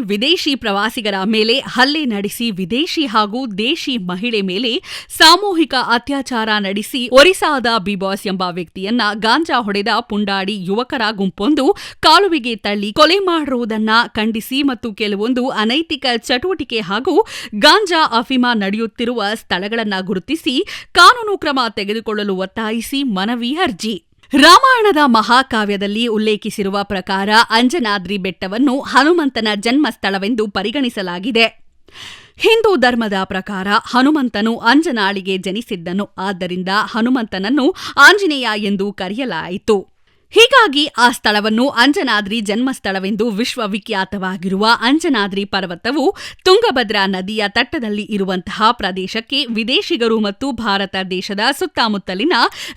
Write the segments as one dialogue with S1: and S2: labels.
S1: ವಿದೇಶಿ ಪ್ರವಾಸಿಗರ ಮೇಲೆ ಹಲ್ಲೆ ನಡೆಸಿ ವಿದೇಶಿ ಹಾಗೂ ದೇಶಿ ಮಹಿಳೆ ಮೇಲೆ ಸಾಮೂಹಿಕ ಅತ್ಯಾಚಾರ ನಡೆಸಿ ಒರಿಸಾದ ಬಿಬಾಸ್ ಎಂಬ ವ್ಯಕ್ತಿಯನ್ನ ಗಾಂಜಾ ಹೊಡೆದ ಪುಂಡಾಡಿ ಯುವಕರ ಗುಂಪೊಂದು ಕಾಲುವೆಗೆ ತಳ್ಳಿ ಕೊಲೆ ಮಾಡಿರುವುದನ್ನ ಖಂಡಿಸಿ ಮತ್ತು ಕೆಲವೊಂದು ಅನೈತಿಕ ಚಟುವಟಿಕೆ ಹಾಗೂ ಗಾಂಜಾ ಅಫಿಮಾ ನಡೆಯುತ್ತಿರುವ ಸ್ಥಳಗಳನ್ನು ಗುರುತಿಸಿ ಕಾನೂನು ಕ್ರಮ ತೆಗೆದುಕೊಳ್ಳಲು ಒತ್ತಾಯಿಸಿ ಮನವಿ ಅರ್ಜಿ. ರಾಮಾಯಣದ ಮಹಾಕಾವ್ಯದಲ್ಲಿ ಉಲ್ಲೇಖಿಸಿರುವ ಪ್ರಕಾರ ಅಂಜನಾದ್ರಿ ಬೆಟ್ಟವನ್ನು ಹನುಮಂತನ ಜನ್ಮಸ್ಥಳವೆಂದು ಪರಿಗಣಿಸಲಾಗಿದೆ. ಹಿಂದೂ ಧರ್ಮದ ಪ್ರಕಾರ ಹನುಮಂತನು ಅಂಜನಾಳಿಗೆ ಜನಿಸಿದ್ದನು. ಆದ್ದರಿಂದ ಹನುಮಂತನನ್ನು ಆಂಜನೇಯ ಎಂದು ಕರೆಯಲಾಯಿತು. ಹೀಗಾಗಿ ಆ ಸ್ಥಳವನ್ನು ಅಂಜನಾದ್ರಿ ಜನ್ಮಸ್ಥಳವೆಂದು ವಿಶ್ವವಿಖ್ಯಾತವಾಗಿರುವ ಅಂಜನಾದ್ರಿ ಪರ್ವತವು ತುಂಗಭದ್ರಾ ನದಿಯ ತಟ್ಟದಲ್ಲಿ ಇರುವಂತಹ ಪ್ರದೇಶಕ್ಕೆ ವಿದೇಶಿಗರು ಮತ್ತು ಭಾರತ ದೇಶದ ಸುತ್ತಮುತ್ತಲಿನ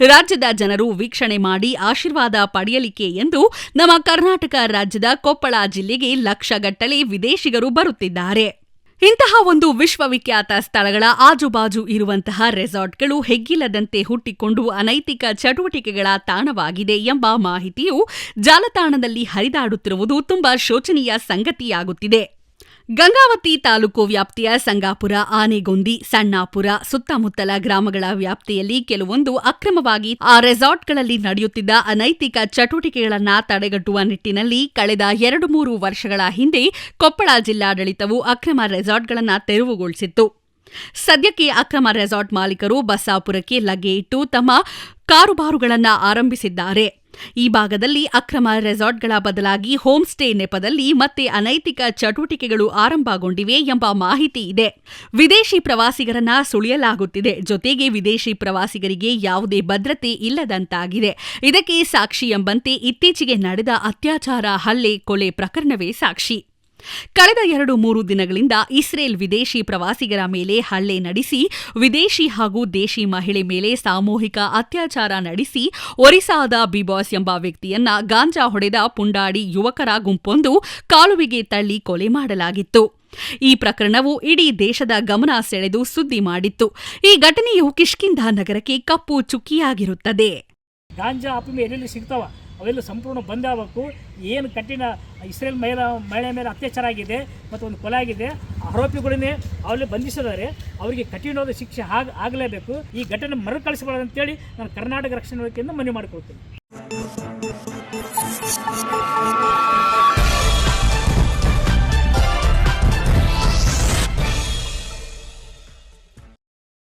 S1: ರಾಜ್ಯದ ಜನರು ವೀಕ್ಷಣೆ ಮಾಡಿ ಆಶೀರ್ವಾದ ಪಡೆಯಲಿಕ್ಕೆ ಎಂದು ನಮ್ಮ ಕರ್ನಾಟಕ ರಾಜ್ಯದ ಕೊಪ್ಪಳ ಜಿಲ್ಲೆಗೆ ಲಕ್ಷಗಟ್ಟಲೆ ವಿದೇಶಿಗರು ಬರುತ್ತಿದ್ದಾರೆ. ಇಂತಹ ಒಂದು ವಿಶ್ವವಿಖ್ಯಾತ ಸ್ಥಳಗಳ ಆಜುಬಾಜು ಇರುವಂತಹ ರೆಸಾರ್ಟ್ಗಳು ಹೆಗ್ಗಿಲ್ಲದಂತೆ ಹುಟ್ಟಿಕೊಂಡು ಅನೈತಿಕ ಚಟುವಟಿಕೆಗಳ ತಾಣವಾಗಿದೆ ಎಂಬ ಮಾಹಿತಿಯು ಜಾಲತಾಣದಲ್ಲಿ ಹರಿದಾಡುತ್ತಿರುವುದು ತುಂಬಾ ಶೋಚನೀಯ ಸಂಗತಿಯಾಗುತ್ತಿದೆ. ಗಂಗಾವತಿ ತಾಲೂಕು ವ್ಯಾಪ್ತಿಯ ಸಂಗಾಪುರ, ಆನೆಗೊಂದಿ, ಸಣ್ಣಾಪುರ ಸುತ್ತಮುತ್ತಲ ಗ್ರಾಮಗಳ ವ್ಯಾಪ್ತಿಯಲ್ಲಿ ಕೆಲವೊಂದು ಅಕ್ರಮವಾಗಿ ಆ ರೆಸಾರ್ಟ್ಗಳಲ್ಲಿ ನಡೆಯುತ್ತಿದ್ದ ಅನೈತಿಕ ಚಟುವಟಿಕೆಗಳನ್ನು ತಡೆಗಟ್ಟುವ ನಿಟ್ಟಿನಲ್ಲಿ ಕಳೆದ ಎರಡು ಮೂರು ವರ್ಷಗಳ ಹಿಂದೆ ಕೊಪ್ಪಳ ಜಿಲ್ಲಾಡಳಿತವು ಅಕ್ರಮ ರೆಸಾರ್ಟ್ಗಳನ್ನು ತೆರವುಗೊಳಿಸಿತ್ತು. ಸದ್ಯಕ್ಕೆ ಅಕ್ರಮ ರೆಸಾರ್ಟ್ ಮಾಲೀಕರು ಬಸಾಪುರಕ್ಕೆ ಲಗ್ಗೆ ಇಟ್ಟು ತಮ್ಮ ಕಾರುಬಾರುಗಳನ್ನು ಆರಂಭಿಸಿದ್ದಾರೆ. ಈ ಭಾಗದಲ್ಲಿ ಅಕ್ರಮ ರೆಸಾರ್ಟ್ಗಳ ಬದಲಾಗಿ ಹೋಮ್ ಸ್ಟೇ ನೆಪದಲ್ಲಿ ಮತ್ತೆ ಅನೈತಿಕ ಚಟುವಟಿಕೆಗಳು ಆರಂಭಗೊಂಡಿವೆ ಎಂಬ ಮಾಹಿತಿ ಇದೆ. ವಿದೇಶಿ ಪ್ರವಾಸಿಗರನ್ನ ಸುಳಿಯಲಾಗುತ್ತಿದೆ. ಜೊತೆಗೆ ವಿದೇಶಿ ಪ್ರವಾಸಿಗರಿಗೆ ಯಾವುದೇ ಭದ್ರತೆ ಇಲ್ಲದಂತಾಗಿದೆ. ಇದಕ್ಕೆ ಸಾಕ್ಷಿ ಎಂಬಂತೆ ಇತ್ತೀಚೆಗೆ ನಡೆದ ಅತ್ಯಾಚಾರ ಹಲ್ಲೆ ಕೊಲೆ ಪ್ರಕರಣವೇ ಸಾಕ್ಷಿ. ಕಳೆದ ಎರಡು ಮೂರು ದಿನಗಳಿಂದ ಇಸ್ರೇಲ್ ವಿದೇಶಿ ಪ್ರವಾಸಿಗರ ಮೇಲೆ ಹಲ್ಲೆ ನಡೆಸಿ, ವಿದೇಶಿ ಹಾಗೂ ದೇಶಿ ಮಹಿಳೆ ಮೇಲೆ ಸಾಮೂಹಿಕ ಅತ್ಯಾಚಾರ ನಡೆಸಿ ಒರಿಸಾದ ಬಿಬಾಸ್ ಎಂಬ ವ್ಯಕ್ತಿಯನ್ನ ಗಾಂಜಾ ಹೊಡೆದ ಪುಂಡಾಡಿ ಯುವಕರ ಗುಂಪೊಂದು ಕಾಲುವೆಗೆ ತಳ್ಳಿ ಕೊಲೆ ಮಾಡಲಾಗಿತ್ತು. ಈ ಪ್ರಕರಣವು ಇಡೀ ದೇಶದ ಗಮನ ಸೆಳೆದು ಸುದ್ದಿ ಮಾಡಿತ್ತು. ಈ ಘಟನೆಯು ಕಿಷ್ಕಿಂಧ ನಗರಕ್ಕೆ ಕಪ್ಪು ಚುಕ್ಕಿಯಾಗಿರುತ್ತದೆ.
S2: ಅವೆಲ್ಲ ಸಂಪೂರ್ಣ ಬಂದ್ ಆಗಬೇಕು. ಏನು ಕಠಿಣ ಇಸ್ರೇಲ್ ಮಹಿಳಾ ಮಹಿಳೆ ಮೇಲೆ ಅತ್ಯಾಚಾರ ಆಗಿದೆ ಮತ್ತು ಒಂದು ಕೊಲೆ ಆಗಿದೆ ಆರೋಪಿಗಳನ್ನೇ ಅವರಲ್ಲಿ ಬಂಧಿಸಿದ್ದಾರೆ. ಅವರಿಗೆ ಕಠಿಣವಾದ ಶಿಕ್ಷೆ ಆಗ, ಆಗಲೇಬೇಕು. ಈ ಘಟನೆ ಮರುಕಳಿಸಬಾರ್ದು ಅಂತೇಳಿ ನಾನು ಕರ್ನಾಟಕ ರಕ್ಷಣಾ ವೇದಿಕೆಯಿಂದ ಮನವಿ ಮಾಡಿಕೊಳ್ತೀನಿ.